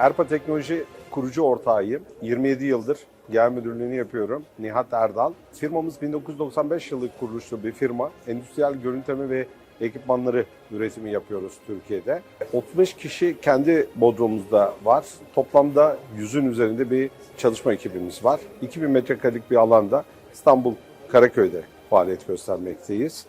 Erpa Teknoloji kurucu ortağıyım. 27 yıldır genel müdürlüğünü yapıyorum. Nihat Erdal. Firmamız 1995 yılı kuruluşlu bir firma. Endüstriyel görüntüleme ve ekipmanları üretimi yapıyoruz Türkiye'de. 35 kişi kendi bodrumumuzda var. Toplamda 100'ün üzerinde bir çalışma ekibimiz var. 2000 metrekarelik bir alanda İstanbul Karaköy'de faaliyet göstermekteyiz.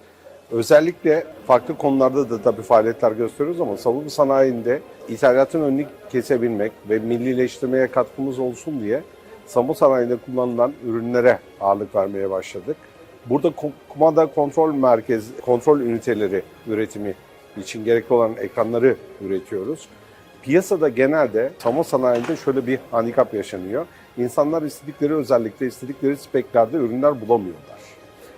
Özellikle farklı konularda da tabii faaliyetler gösteriyoruz ama savunma sanayinde ithalatın önünü kesebilmek ve millileştirmeye katkımız olsun diye savunma sanayinde kullanılan ürünlere ağırlık vermeye başladık. Burada kumanda kontrol merkez, kontrol üniteleri üretimi için gerekli olan ekranları üretiyoruz. Piyasada genelde savunma sanayinde şöyle bir handikap yaşanıyor. İnsanlar istedikleri özellikle istedikleri speklerde ürünler bulamıyorlar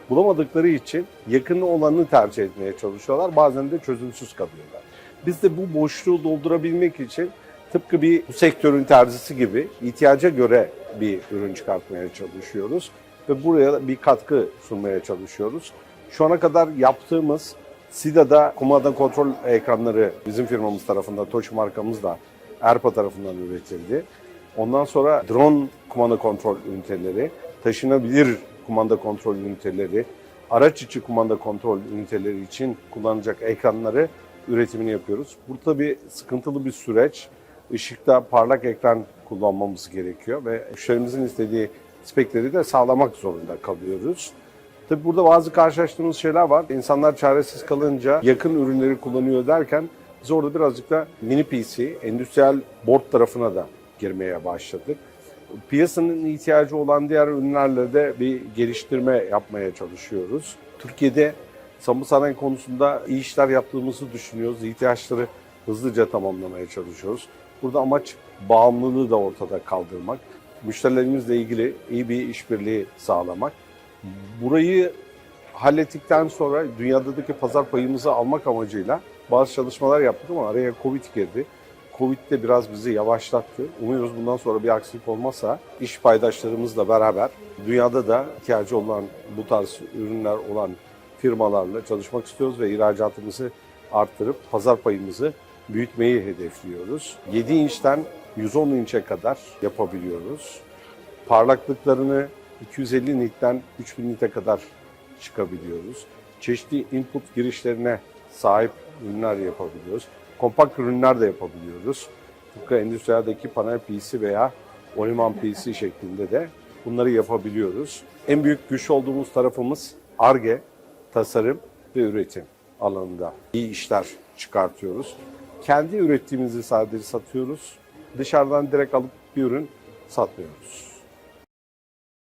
bulamadıkları için yakın olanı tercih etmeye çalışıyorlar. Bazen de çözümsüz kalıyorlar. Biz de bu boşluğu doldurabilmek için tıpkı bir bu sektörün terzisi gibi ihtiyaca göre bir ürün çıkartmaya çalışıyoruz ve buraya bir katkı sunmaya çalışıyoruz. Şu ana kadar yaptığımız SIDA'da kumanda kontrol ekranları bizim firmamız tarafından, Toshi markamızla Erpa tarafından üretildi. Ondan sonra drone kumanda kontrol üniteleri, taşınabilir kumanda kontrol üniteleri, araç içi kumanda kontrol üniteleri için kullanılacak ekranları üretimini yapıyoruz. Burada bir sıkıntılı bir süreç. Işıkta parlak ekran kullanmamız gerekiyor ve müşterimizin istediği spekleri de sağlamak zorunda kalıyoruz. Tabii burada bazı karşılaştığımız şeyler var. İnsanlar çaresiz kalınca yakın ürünleri kullanıyor derken biz orada birazcık da mini PC, endüstriyel board tarafına da girmeye başladık. Piyasanın ihtiyacı olan diğer ürünlerle de bir geliştirme yapmaya çalışıyoruz. Türkiye'de savunma sanayi konusunda iyi işler yaptığımızı düşünüyoruz. İhtiyaçları hızlıca tamamlamaya çalışıyoruz. Burada amaç bağımlılığı da ortada kaldırmak. Müşterilerimizle ilgili iyi bir işbirliği sağlamak. Burayı hallettikten sonra dünyadaki pazar payımızı almak amacıyla bazı çalışmalar yaptık ama araya Covid girdi. Covid de biraz bizi yavaşlattı. Umuyoruz bundan sonra bir aksilik olmazsa iş paydaşlarımızla beraber dünyada da ihtiyacı olan bu tarz ürünler olan firmalarla çalışmak istiyoruz ve ihracatımızı arttırıp pazar payımızı büyütmeyi hedefliyoruz. 7 inçten 110 inçe kadar yapabiliyoruz. Parlaklıklarını 250 nitten 3000 nite kadar çıkabiliyoruz. Çeşitli input girişlerine sahip ürünler yapabiliyoruz. Kompakt ürünler de yapabiliyoruz. Tıpkı endüstriyadaki panel PC veya Oliman PC şeklinde de bunları yapabiliyoruz. En büyük güç olduğumuz tarafımız ARGE, tasarım ve üretim alanında iyi işler çıkartıyoruz. Kendi ürettiğimizi sadece satıyoruz. Dışarıdan direkt alıp bir ürün satmıyoruz.